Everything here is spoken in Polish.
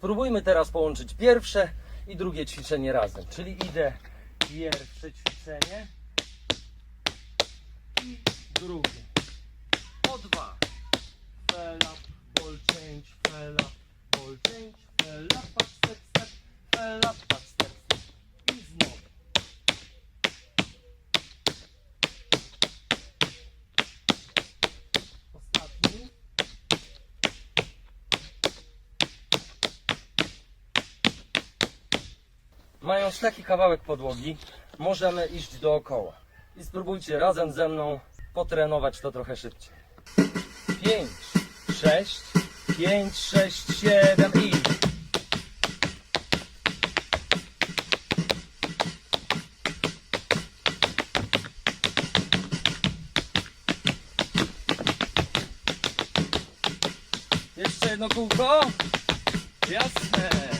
Spróbujmy teraz połączyć pierwsze i drugie ćwiczenie razem. Czyli idę pierwsze ćwiczenie i drugie. Mając taki kawałek podłogi, możemy iść dookoła. I spróbujcie razem ze mną potrenować to trochę szybciej. 5, 6, 5, 6, 7 i. Jeszcze jedno kółko. Jasne.